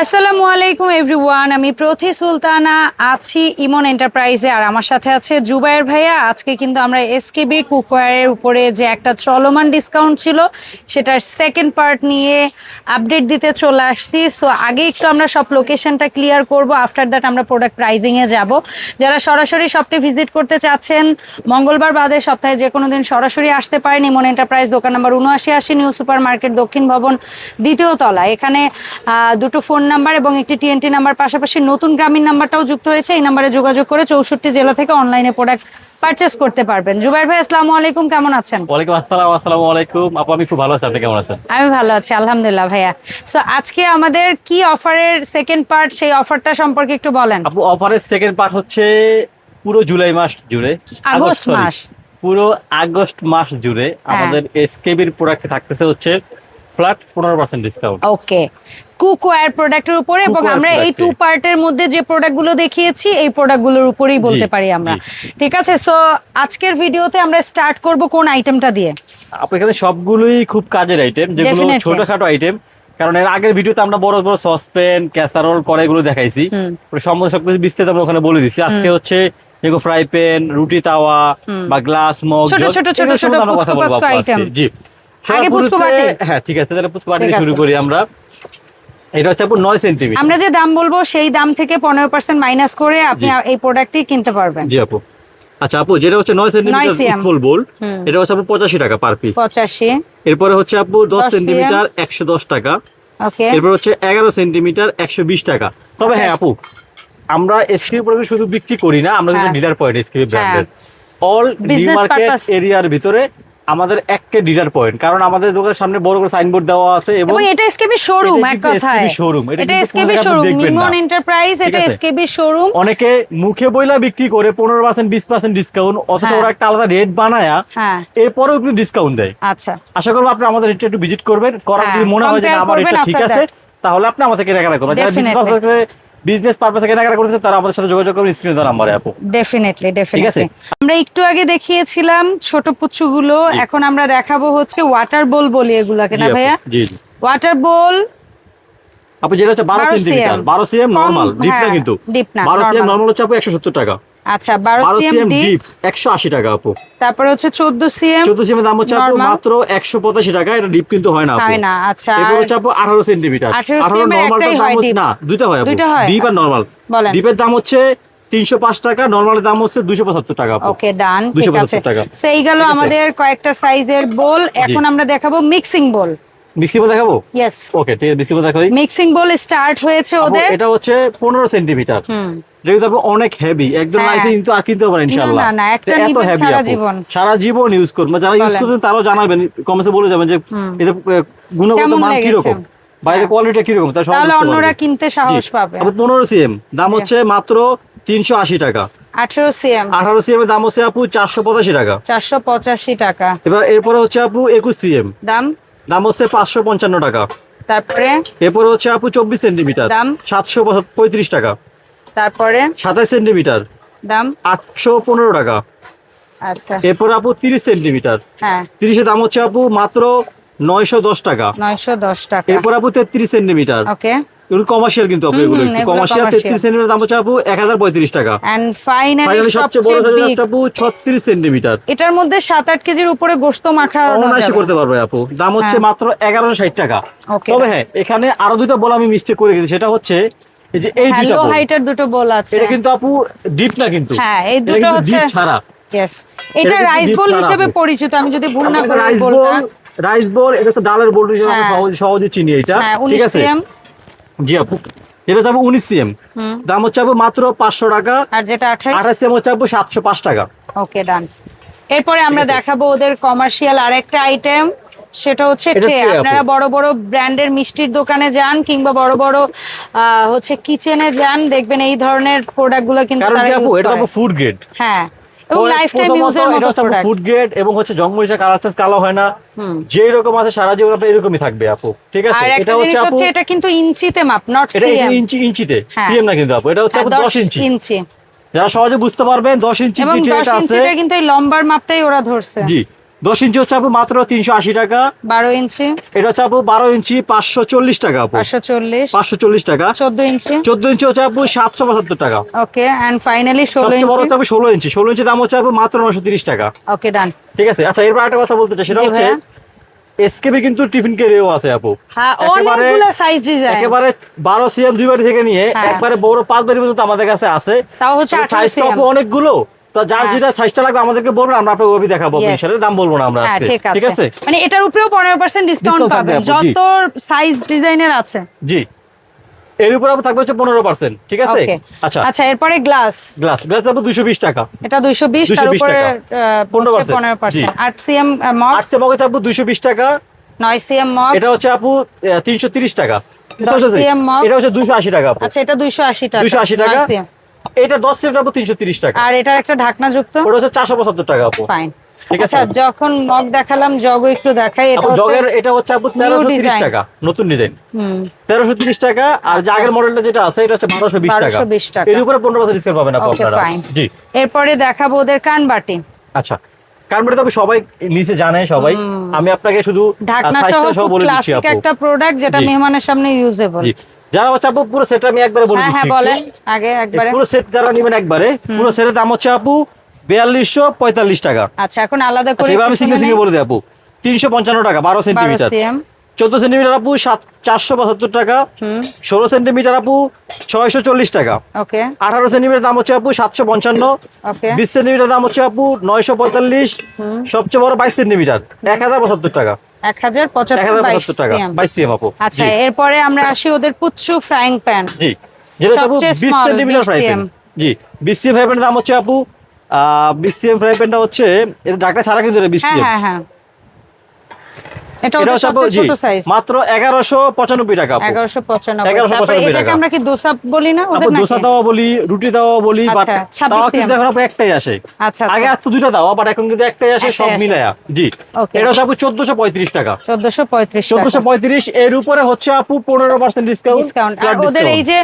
আসসালামু আলাইকুম, এভরিওয়ান। আমি প্রথি সুলতানা আছি ইমন এন্টারপ্রাইজে, আর আমার সাথে আছে জুবাইর ভাইয়া। আজকে কিন্তু আমরা এসকেবি কুকওয়ারের উপরে যে একটা চলমান ডিসকাউন্ট ছিল, সেটার সেকেন্ড পার্ট নিয়ে আপডেট দিতে চলে আসছি। সো আগে একটু আমরা সব লোকেশনটা ক্লিয়ার করব। আফটার দ্যাট আমরা প্রোডাক্ট প্রাইজিংয়ে যাব। যারা সরাসরি শপটি ভিজিট করতে চাচ্ছেন, মঙ্গলবার বাদে সপ্তাহে যে কোনো দিন সরাসরি আসতে পারেন ইমন এন্টারপ্রাইজ, দোকান নাম্বার উনআশি আশি, নিউ সুপার মার্কেট দক্ষিণ ভবন, দ্বিতীয় তলা। এখানে দুটো ফোন নাম্বার এবং একটি টিএনটি নাম্বার পাশাপাশি নতুন গ্রামীণ নাম্বারটাও যুক্ত হয়েছে। এই নাম্বারে যোগাযোগ করে চৌষট্টি জেলা থেকে অনলাইনে প্রোডাক্ট পারচেস করতে পারবেন। জুবাইর ভাই আসসালামু আলাইকুম কেমন আছেন? ওয়ালাইকুম আসসালাম আসসালামু আলাইকুম। আপু আমি খুব ভালো আছি আপনি কেমন আছেন? আমি ভালো আছি আলহামদুলিল্লাহ ভাইয়া। সো আজকে আমাদের কি অফারের সেকেন্ড পার্ট সেই অফারটা সম্পর্কে একটু বলেন। আপু অফারের সেকেন্ড পার্ট হচ্ছে পুরো জুলাই মাস জুড়ে আগস্ট মাস। পুরো আগস্ট মাস জুড়ে আমাদের এসকেবির প্রোডাক্টে থাকতেছে হচ্ছে ফ্ল্যাট পনেরো পার্সেন্ট ডিসকাউন্ট ওকে কুকওয়্যার প্রোডাক্টের উপরে এবং আমরা এই টু। পার্টের মধ্যে যে প্রোডাক্টগুলো দেখিয়েছি এই প্রোডাক্টগুলোর উপরেই বলতে পারি আমরা। ঠিক আছে? সো আজকের ভিডিওতে আমরা স্টার্ট করব কোন আইটেমটা দিয়ে? আপু এখানে সবগুলোই খুব কাজের আইটেম যেগুলো. ছোটখাটো আইটেম কারণ এর আগের ভিডিওতে আমরা বড় বড় সসপ্যান ক্যাসারোল কড়াইগুলো দেখাইছি। সম্বন্ধে সবকিছু বিস্তারিত আমরা ওখানে বলে দিচ্ছি। আজকে হচ্ছে যেগুলো ফ্রাই প্যান রুটি তাওয়া বা গ্লাস মগ ছোট ছোট ছোট ছোট কথা বলব। জি। আগে বাটি। হ্যাঁ ঠিক আছে তাহলে বাটি শুরু করি আমরা। এটা হচ্ছে আপু আমরা যে দাম বলব সেই দাম থেকে পনেরো পার্সেন্ট মাইনাস করে আপনি এই প্রোডাক্টটি কিনতে পারবেন। জি আপু। আচ্ছা আপু যেটা হচ্ছে নয় সেন্টিমিটার স্মল বোল এটা হচ্ছে আপু পঁচাশি টাকা পার পিস পঁচাশি। এরপরে হচ্ছে আপু দশ 10 cm সেন্টিমিটার একশো দশ টাকা। ওকে এরপর হচ্ছে এগারো সেন্টিমিটার একশো বিশ টাকা। তবে হ্যাঁ আপু আমরা এসকিউ প্রোডাক্ট শুধু বিক্রি করি না আমরা হ্যাঁ। ডিলার পয়েন্ট এসকিউ ব্র্যান্ডের অল Business মার্কেট এরিয়ার ভিতরে আমাদের একটা ডিলার পয়েন্ট কারণ আমাদের দোকানের সামনে বড় করে সাইনবোর্ড দেওয়া আছে এবং এটা এসকেবি শোরুম এক কথায়। showroom, এটা এটা এসকেবি শোরুম মিমন এন্টারপ্রাইজ এটা এসকেবি শোরুম অনেকে মুখে বইলা বিক্রি করে পনেরো পার্সেন্ট বিশ পার্সেন্ট ডিসকাউন্ট অথচ হ্যাঁ। ওরা একটা আলাদা রেট বানায়া হ্যাঁ। এরপরেও কিন্তু ডিসকাউন্ট দেয়। আচ্ছা। আশা করব আপনি আমাদের রেটটা একটু ভিজিট করবেন। করার হ্যাঁ, যদি মনে হয় যে আমার রেটটা ঠিক আছে তাহলে আপনি আমাদের কেনাকাটা করবেন যারা বিজনেস Definitely. পারপাসে বিজনেস পারপাসে কেনাকাটা করতেছে তারা আমাদের সাথে যোগাযোগ করবেন স্ক্রিনে দেওয়া নাম্বারে আপু। ডেফিনেটলি আছে? ডেফিনেটলি আমরা একটু আগে দেখিয়েছিলাম ছোট পুচ্ছুগুলো এখন আমরা দেখাবো হচ্ছে ওয়াটার বোল বলি এগুলাকে না ভাইয়া? জি জি। ওয়াটার বোল আপু যেটা হচ্ছে বারো 12 সেমি 12 সেমি নরমাল ডিপ না হ্যাঁ, কিন্তু। deep না, বারো সিএম normal। হচ্ছে আপু একশো সত্তর টাকা। আচ্ছা বারো বারো সিএম সিএম ডিপ ডিপ একশো আশি টাকা আপু। তারপরে হচ্ছে চোদ্দ সিএম চোদ্দ সিএম দাম হচ্ছে আপু মাত্র একশো পঁচাশি টাকা এটা ডিপ কিন্তু হয় না আপু। হয় না আচ্ছা। হচ্ছে আপু আঠারো সেন্টিমিটার। 18 আঠারো cm এর নর্মালটার একটাই দাম হচ্ছে না দুইটা হয় আপু। ডিপ আর। নর্মাল বলেন। ডিপের দাম হচ্ছে তিনশো পাঁচ টাকা নর্মালের দাম হচ্ছে দুইশো পঁচাত্তর টাকা আপু। ওকে ডান ঠিক আছে। টাকা। সেই গেল আমাদের কয়েকটা সাইজের বোল এখন আমরা দেখাবো মিক্সিং বোল মিক্সিবো দেখাবো? ইয়েস ওকে ঠিক আছে মিক্সিবো দেখাই। মিক্সিং বোল স্টার্ট হয়েছে ওদের। এটা হচ্ছে পনেরো সেন্টিমিটার। হুম। এটা কিন্তু অনেক হেভি একদম হ্যাঁ। লাইফে কিন্তু আর কিনতে পারেন ইনশাআল্লাহ। না, না, একটা এত হেভি সারা জীবন। ইউজ করবেন যারা ইউজ। করছেন তারাও জানাবেন কমেন্টে বলে যাবেন যে গুণগত মান কোয়ালিটি তাহলে অন্যরা কিনতে সাহস। পাবে। সিএম দাম হচ্ছে মাত্র তিনশো আশি টাকা। আঠেরো সিএম আঠারো সিএম এর দাম হচ্ছে আপু চারশো পঁচাশি টাকা। চারশো পঁচাশি টাকা। এবার এরপরে হচ্ছে আপু একুশ সিএম দাম? দাম হচ্ছে পাঁচশো পঞ্চান্ন টাকা। তারপরে? এরপরে হচ্ছে আপু চব্বিশ সেন্টিমিটার দাম? সাতশো পঁয়ত্রিশ টাকা। তারপরে? সাতাশ সেন্টিমিটার। দাম? আটশো পনেরো টাকা। আচ্ছা। এরপর আপু তিরিশ সেন্টিমিটার। হ্যাঁ। তিরিশের দাম হচ্ছে আপু মাত্র নয়শো দশ টাকা। নয়শো দশ টাকা। এরপর আপু তেত্রিশ সেন্টিমিটার। ওকে। এগুলো কমার্শিয়াল কিন্তু আপু এগুলো কমার্শিয়াল। তেত্রিশ সেন্টিমিটার দাম হচ্ছে আপু এক হাজার পঁয়ত্রিশ টাকা। এন্ড ফাইনালি সবচেয়ে বড় সাইজ big, আপু ছত্রিশ সেন্টিমিটার। এটার মধ্যে সাত আট কেজির উপরে গোস্ত মাখা অনায়াসে করতে পারবে আপু। দাম হচ্ছে হ্যাঁ। মাত্র এগারোশো ষাট টাকা। তবে হ্যাঁ এখানে আরও দুটো বল আমি মিস্টেক করে গেছি। সেটা হচ্ছে এই যে এই দুটো হাইটার দুটো বল আছে। এটা কিন্তু আপু ডিপ না কিন্তু? হ্যাঁ, এই দুটো হচ্ছে- ছাড়া। ইয়েস এটা রাইস বল হিসেবে পরিচিত আমি যদি ভুল না করি রাইস বল রাইস বল এটা তো ডালের বল হিসেবে আমরা হ্যাঁ। সহজে সহজে চিনি এটা। হ্যাঁ ঠিক আছে? জি আপু। যেটা দাম উনিশ সিএম। দাম হচ্ছে আপু মাত্র পাঁচশো টাকা। আর যেটা আঠাশ? আঠাশ সিএম হচ্ছে আপু সাতশো পাঁচ টাকা। ওকে ডান এরপরে আমরা দেখাবো ওদের কমার্শিয়াল আরেকটা আইটেম সেটা হচ্ছে ট্রে আপনারা বড় বড় ব্র্যান্ডের মিষ্টির দোকানে যান কিংবা বড় বড় হচ্ছে কিচেনে যান দেখবেন এই ধরনের প্রোডাক্টগুলো কিন্তু তারা ইউজ করে। আপু ফুড গ্রেড হ্যাঁ এবং লাইফ টাইম ইউজের মতো প্রোডাক্ট ফুড গ্রেড এবং হচ্ছে জঙ্গলিটা কালার চেঞ্জ কালো হয় না। যে রকম আছে সারা জীবন আপনার এরকমই থাকবে আপু। ঠিক আছে? এটা হচ্ছে আপু এটা কিন্তু ইঞ্চিতে মাপ নট এটা ইঞ্চি ইঞ্চিতে। হ্যাঁ। সিএম না কিন্তু আপু এটা হচ্ছে আপু দশ ইঞ্চি। ইঞ্চি। যারা সহজে বুজতে পারবেন দশ ইঞ্চি এবং এটা ইঞ্চিটা কিন্তু এই লম্বার মাপটাই ওরা ধরছে। জি। দশ ইঞ্চি হচ্ছে আপু মাত্র তিনশো আশি টাকা। বারো ইঞ্চি। এটা হচ্ছে আপু বারো ইঞ্চি পাঁচশো চল্লিশ টাকা আপু। পাঁচশো চল্লিশ। পাঁচশো চল্লিশ টাকা। চোদ্দ ইঞ্চি। চোদ্দ ইঞ্চি হচ্ছে আপু সাতশো পঁচাত্তর টাকা। ওকে অ্যান্ড ফাইনালি ষোলো বড় ইঞ্চি। হচ্ছে ষোলো ইঞ্চি। ষোলো ইঞ্চি দাম হচ্ছে আপু মাত্র নশো তিরিশ টাকা। ওকে ডান ঠিক আছে? আচ্ছা এরপর একটা কথা বলতে চাই। সেটা হচ্ছে। এসকেবি কিন্তু টিফিন কেরিও আছে আপু। হ্যাঁ একেবারে- সাইজ ডিজাইন একেবারে বারো সিএম দুই বাড়ি থেকে নিয়ে হ্যাঁ। একবারে বড় পাঁচ বাড়ি পর্যন্ত আমাদের কাছে আছে। তাও হচ্ছে সাইজ তো আপু অনেকগুলো। তো যার হ্যাঁ। যেটা সাইজটা লাগবে আমাদেরকে বলবেন আমরা আপনাকে ওবি দেখাবো. ইনশাআল্লাহ দাম বলব না আমরা হ্যাঁ আজকে ঠিক আছে। মানে এটার উপরেও পনেরো পার্সেন্ট ডিসকাউন্ট পাবেন। যত সাইজ ডিজাইনের আছে। জি। এর উপর আপু থাকবে হচ্ছে পনেরো পার্সেন্ট ঠিক আছে? আচ্ছা। আচ্ছা এরপরে গ্লাস গ্লাস গ্লাস দুইশো বিশ টাকা। এটা দুইশো বিশ তার 220 উপরে টাকা। 15% পনেরো পার্সেন্ট জি। আট সিএম মগ আটশো মগে আপু দুইশো বিশ টাকা। নয় সিএম মগ এটা হচ্ছে আপু তিনশো তিরিশ টাকা। মগ। এটা হচ্ছে দুইশো আশি টাকা আপু। আচ্ছা এটা দুইশো আশি টাকা। 280 টাকা। 9 CM এটা দশ সেট আপু তিনশো তিরিশ টাকা। আর এটার একটা ঢাকনা যুক্ত ওটা হচ্ছে চারশো পঁচাত্তর টাকা আপু। ফাইন ঠিক আছে। আচ্ছা যখন মগ দেখালাম জগও একটু দেখাই এটা আপু জগের এটা হচ্ছে আপু তেরোশো তিরিশ design। টাকা নতুন ডিজাইন হুম। তেরোশো তিরিশ টাকা আর যে আগের মডেলটা যেটা আছে এটা হচ্ছে বারোশো বিশ টাকা। 1220 টাকা। এর উপরে পনেরো পার্সেন্ট ডিসকাউন্ট পাবেন আপু আপনারা। ফাইন জি। এরপরে দেখাবো ওদের কানবাটি। আচ্ছা এটা তো সবাই নিচে জানে সবাই। আমি আপনাকে শুধু ঢাকনা সহ বলে দিচ্ছি আপু। একটা প্রোডাক্ট যেটা মেহমানের সামনে ইউজেবল জি। যারা হচ্ছে আপু পুরো সেট আমি একবারে বলে হ্যাঁ হ্যাঁ বলেন আগে একবারে। পুরো সেট যারা নেবেন একবারে পুরো সেটের দাম হচ্ছে আপু বিয়াল্লিশশো পঁয়তাল্লিশ টাকা। আচ্ছা এখন আলাদা আচ্ছা করে এবার আমি সিঙ্গে সিঙ্গেল সিঙ্গেল বলে দিই আপু তিনশো পঞ্চান্ন টাকা বারো 12 সেন্টিমিটার চোদ্দ সেন্টিমিটার আপু সাত চারশো পঁচাত্তর টাকা। ষোলো সেন্টিমিটার আপু ছয়শো চল্লিশ টাকা। আঠারো সেন্টিমিটার দাম হচ্ছে আপু সাতশো পঞ্চান্ন। বিশ সেন্টিমিটার দাম হচ্ছে আপু নয়শো পঁয়তাল্লিশ। সবচেয়ে বড় বাইশ সেন্টিমিটার এক হাজার পঁচাত্তর টাকা। আচ্ছা এরপরে আমরা আসি ওদের পুচ্ছু ফ্রাইং প্যান জি। যেটা আপু বিশ সেন্টিমিটার ফ্রাই প্যান জি। বিশ সিএম ফ্রাই প্যানের দাম হচ্ছে আপু ফ্রাই প্যানটা হচ্ছে এটা ঢাকা ছাড়া কিন্তু হ্যাঁ হ্যাঁ হ্যাঁ। এটা ছোট সাইজ মাত্র টাকা আপু। এগারোশো পঁচানব্বই। 1195 এটাকে আমরা কি দোসা বলি না? দোসা বলি রুটি বলি বাট আচ্ছা, 26 তাও কিন্তু এখন একটাই আসে। আচ্ছা আগে আসতো দুইটা দাও বাট এখন কিন্তু একটাই আসে সব। মিলায়া। জি। এটা টাকা। এর উপরে হচ্ছে আপু পনেরো পার্সেন্ট ডিসকাউন্ট ডিসকাউন্ট আর ওদের এই যে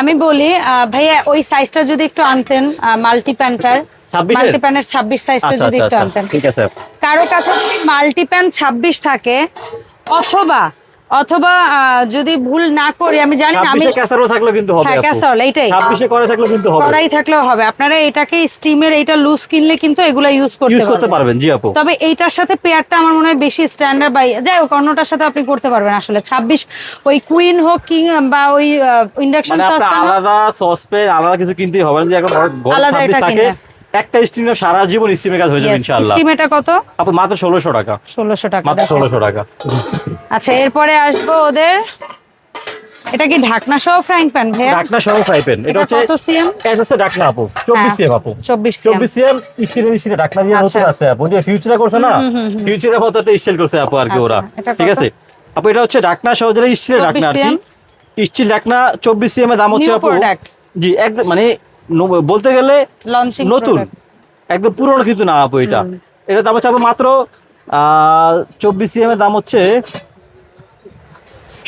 আমি বলি ভাইয়া ওই সাইজটা যদি একটু আনতেন মাল্টি প্যান্টার 26 সাইজটা আচ্ছা যদি আচ্ছা একটু আচ্ছা। আনতেন। ঠিক আছে। কারও কাছে যদি থাকে অথবা অথবা যদি ভুল না করি আমি জানি না আমি ছাব্বিশে ক্যাসারো কিন্তু হবে হ্যাঁ, ক্যাসারোল, এইটাই। ছাব্বিশে করে থাকলে কিন্তু হবে। করাই থাকলেও হবে। আপনারা এটাকে স্টিমের এইটা লুজ কিনলে কিন্তু এগুলা ইউজ করতে ইউজ করতে পারবেন। পারবেন জি আপু। তবে এইটার সাথে পেয়ারটা আমার মনে হয় বেশি স্ট্যান্ডার্ড বাই যাই হোক অন্যটার সাথে আপনি করতে পারবেন আসলে। ছাব্বিশ ওই কুইন হোক কিং বা ওই ইন্ডাকশন মানে আলাদা সসপেন আলাদা কিছু কিনতেই হবে না যে এখন আলাদা এটা থাকে কিনতে। একটা স্টিমের সারা জীবন স্টিমের কাজ হয়ে যাবে ইনশাআল্লাহ। স্টিম এটা কত? আপু মাত্র ষোলোশো টাকা। ষোলোশো টাকা মাত্র দেখেন। ষোলোশো টাকা। আচ্ছা এরপরে আসব ওদের। এটা কি ঢাকনা সহ ফ্রাইং প্যান ভাইয়া? ডাকনা সহ ফ্রাই প্যান এটা হচ্ছে কত সিএম এসএসএ ডাকনা আপু। চব্বিশ হ্যাঁ। সিএম আপু। চব্বিশ সিএম চব্বিশ সিএম স্টিলে স্টিলে ডাকনা দিয়ে। নতুন আসছে আপু। যে ফিউচারে করছে না ফিউচারে মতো একটা স্টাইল করছে আপু আর কি আচ্ছা, ওরা। ঠিক আছে? আপু এটা হচ্ছে ডাকনা সহ যেটা স্টিলের 24 ডাকনা আর কি? স্টিল ডাকনা চব্বিশ সিএম এর দাম হচ্ছে আপু জি একদম মানে বলতে গেলে নতুন। একদম পুরনো কিন্তু না আপু এটা। এটা দাম হচ্ছে মাত্র চব্বিশ সিএম এর দাম হচ্ছে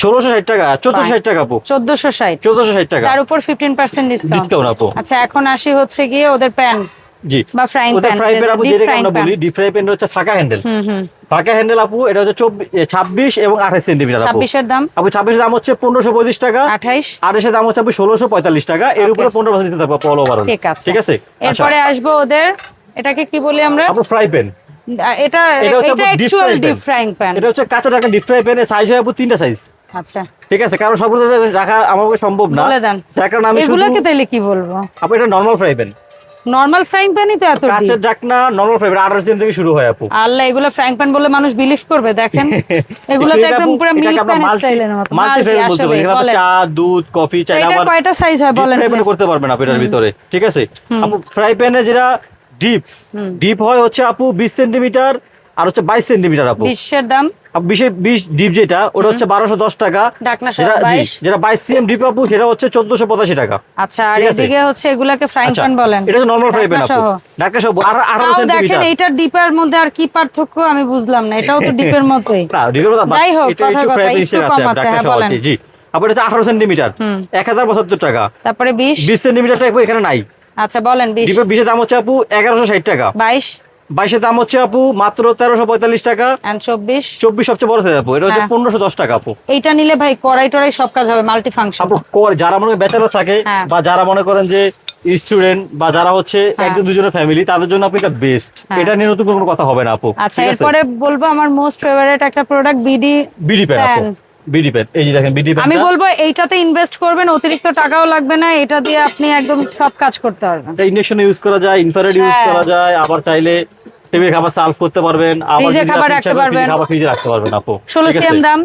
ষোলোশো ষাট টাকা চোদ্দশো ষাট টাকা আপু। চোদ্দশো ষাট। চোদ্দশো ষাট টাকা। তার উপর ফিফটিন পার্সেন্ট ডিসকাউন্ট আপু। আচ্ছা এখন আসি হচ্ছে গিয়ে ওদের প্যান জি। বা ফ্রাই প্যান আপু deep যেটাকে আমরা বলি ডিপ ফ্রাই প্যান হচ্ছে ফাঁকা হ্যান্ডেল ফাঁকা হ্যান্ডেল আপু এটা হচ্ছে চব্বিশ ছাব্বিশ এবং আঠাশ সেন্টিমিটার আপু। ছাব্বিশের দাম? আপু ছাব্বিশের দাম হচ্ছে পনেরোশো পঁয়ত্রিশ টাকা। আঠাইশ আঠাশের দাম হচ্ছে আপু ষোলোশো পঁয়তাল্লিশ টাকা। এর. উপরে পনেরো পার্সেন্ট দিতে থাকব অল ওভার ঠিক আছে। আচ্ছা। এরপরে আসব ওদের এটাকে কি বলি আমরা? আপু ফ্রাই প্যান এটা এটা হচ্ছে অ্যাকচুয়াল ডিপ ফ্রাইং প্যান এটা হচ্ছে কাঁচা টাকা ডিপ ফ্রাই প্যানের সাইজ হয় আপু তিনটা সাইজ আচ্ছা। ঠিক আছে? কারণ সবগুলো রাখা আমার সম্ভব না। বলে দেন। যার কারণে আমি এগুলোকে তাহলে কি বলব? আপু এটা normal fry pan normal frying প্যানই তো এত কাঁচের ঢাকনা নরমাল ফ্রাইং প্যান দিন থেকে শুরু হয় আপু। আল্লাহ এগুলো ফ্রাইং প্যান বলে মানুষ বিলিভ করবে দেখেন। এগুলো তো একদম পুরো প্যান multi Multi, বলতে আসলে, পারি। এখানে চা দুধ কফি চাই আবার কয়টা সাইজ হয় বলেন ফ্রাই করতে পারবেন আপু এটার ভিতরে ঠিক আছে? আপু ফ্রাই প্যানে যেটা ডিপ ডিপ হয় হচ্ছে আপু বিশ সেন্টিমিটার আর হচ্ছে বাইশ সেন্টিমিটার আপু। বিশ্বের দাম? বিশে বিশ ডিপ যেটা ওটা হচ্ছে বারোশো দশ টাকা। যেটা জি, 22 যেটা বাইশ সিএম ডিপ আপু সেটা হচ্ছে চোদ্দশো পঁচাশি টাকা। আচ্ছা আর এদিকে হচ্ছে এগুলাকে ফ্রাইং আচ্ছা প্যান বলেন। এটা হচ্ছে নর্মাল ফ্রাই প্যান আপু। ঢাকা সহ আর- আঠারো তাও দেখেন সেন্টিমিটার। ডিপের মধ্যে আর কি পার্থক্য আমি বুঝলাম না এটাও তো ডিপের মতোই না ডিপের মতো যাই হোক, এটা কথার কথা, একটু কম আছে, আছে, হ্যাঁ, বলেন। জি। আপু এটা হচ্ছে আঠারো সেন্টিমিটার। এক হাজার পঁচাত্তর টাকা। তারপরে বিশ? বিশ সেন্টিমিটার টাইপ এখানে নাই। আচ্ছা বলেন বিশ। ডিপের বিশের দাম হচ্ছে আপু এগারোশো ষাট টাকা। বাইশ? বাইশের দাম হচ্ছে আপু মাত্র তেরোশো পঁয়তাল্লিশ টাকা চব্বিশ চব্বিশ সবচেয়ে বড় সাইজ আপু এটা হচ্ছে হ্যাঁ। পনেরোশো দশ টাকা আপু এইটা নিলে ভাই কড়াই টড়াই সব কাজ হবে মাল্টি ফাংশন আপু যারা মনে ব্যাচেলর থাকে হ্যাঁ। বা যারা মনে করেন যে স্টুডেন্ট বা যারা হচ্ছে হ্যাঁ। একজন দুজনের ফ্যামিলি তাদের জন্য আপু এটা বেস্ট। এটা নিয়ে নতুন কোনো কথা হবে না আপু আচ্ছা এরপরে বলব আমার মোস্ট ফেভারিট একটা প্রোডাক্ট বিডি বিডি প্যান আপু। বিডি প্যান এই যে দেখেন বিডি প্যান আমি বলব এইটাতে ইনভেস্ট করবেন অতিরিক্ত টাকাও লাগবে না এটা দিয়ে আপনি একদম সব কাজ করতে পারবেন এটা ইন্ডাকশন ইউজ করা যায় ইনফ্রারেড ইউজ। করা যায় আবার চাইলে টেবিল খাবার সার্ভ করতে পারবেন আবার খাবার রাখতে পারবেন। খাবার ফ্রিজে রাখতে পারবেন আপু। ষোলো ঠিক আছে? সিএম দাম।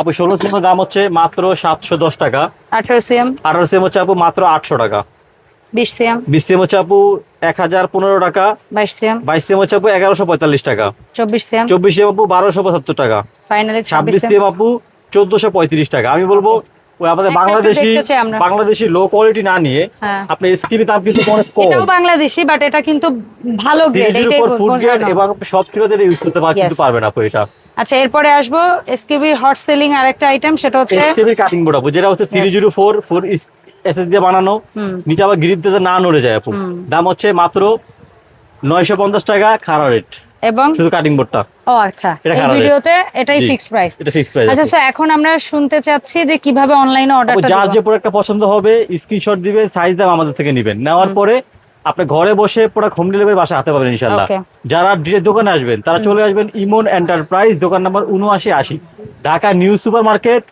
আপু ষোলো সিএমের দাম হচ্ছে মাত্র সাতশো দশ টাকা। আঠারো সিএম। আঠারো সিএম হচ্ছে আপু মাত্র আটশো টাকা। বিশ সিএম। বিশ সিএম হচ্ছে আপু এক হাজার পনেরো টাকা। বাইশ সিএম। বাইশ সিএম হচ্ছে আপু এগারোশো পঁয়তাল্লিশ টাকা। চব্বিশ সিএম। চব্বিশ সিএম আপু বারোশো পঁচাত্তর টাকা। ফাইনালি ছাব্বিশ সিএম আপু চোদ্দশো পঁয়ত্রিশ টাকা। আমি বলব ওই আমাদের বাংলাদেশি। বাংলাদেশি লো কোয়ালিটি না নিয়ে হ্যাঁ। আপনি স্কিপি দাম কিন্তু অনেক কম। এটাও বাংলাদেশি বাট এটা কিন্তু ভালো গ্রেড এটাই ফুড গ্রেড এবং সব কিলোদের ইউজ করতে কিন্তু পারবেন আপু এটা। আচ্ছা এরপরে আসব এসকেবির হট সেলিং আরেকটা আইটেম সেটা হচ্ছে এসটিভি কাটিং বোর্ড আপু যেটা হচ্ছে three Yes. Zero four four SS দিয়ে বানানো। নিচে আবার গ্রিপ দিয়ে না নড়ে যায় আপু। দাম হচ্ছে মাত্র নয়শো পঞ্চাশ টাকা খারাপ রেট এবং শুধু কাটিং বোর্ডটা ও আচ্ছা। এই ভিডিওতে এটাই ফিক্সড প্রাইস এটা ফিক্স প্রাইস আচ্ছা স্যার এখন আমরা শুনতে চাচ্ছি যে কীভাবে অনলাইনে অর্ডারটা যার যে প্রোডাক্টটা পছন্দ হবে স্ক্রিনশট দিবেন সাইজ দাম আমাদের থেকে নেবেন। নেওয়ার পরে আপনি ঘরে বসে প্রোডাক্ট হোম ডেলিভারি বাসা হাতে পাবেন ইনশাল্লাহ যারা ডিরেক্ট দোকানে আসবেন তারা চলে আসবেন ইমন এন্টারপ্রাইজ দোকান নাম্বার উনআশি আশি। ঢাকা নিউ সুপার মার্কেট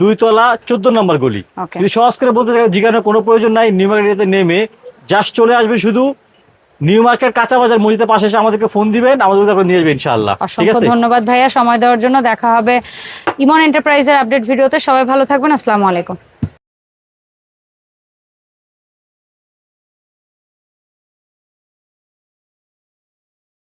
দুইতলা চোদ্দ নম্বর গলি. যদি সহজ করে বলতে চাই জিজ্ঞাসার কোনো প্রয়োজন নাই নিউ মার্কেটে নেমে জাস্ট চলে আসবে শুধু নিউ মার্কেট কাঁচা বাজার মসজিদের পাশে এসে আমাদেরকে ফোন দিবেন আমাদের আপনার নিয়ে যাবেন ইনশাআল্লাহ। ঠিক অসংখ্য আছে? ধন্যবাদ ভাইয়া সময় দেওয়ার জন্য দেখা হবে ইমন এন্টারপ্রাইজের আপডেট ভিডিওতে। সবাই ভালো থাকবেন আসসালামু আলাইকুম।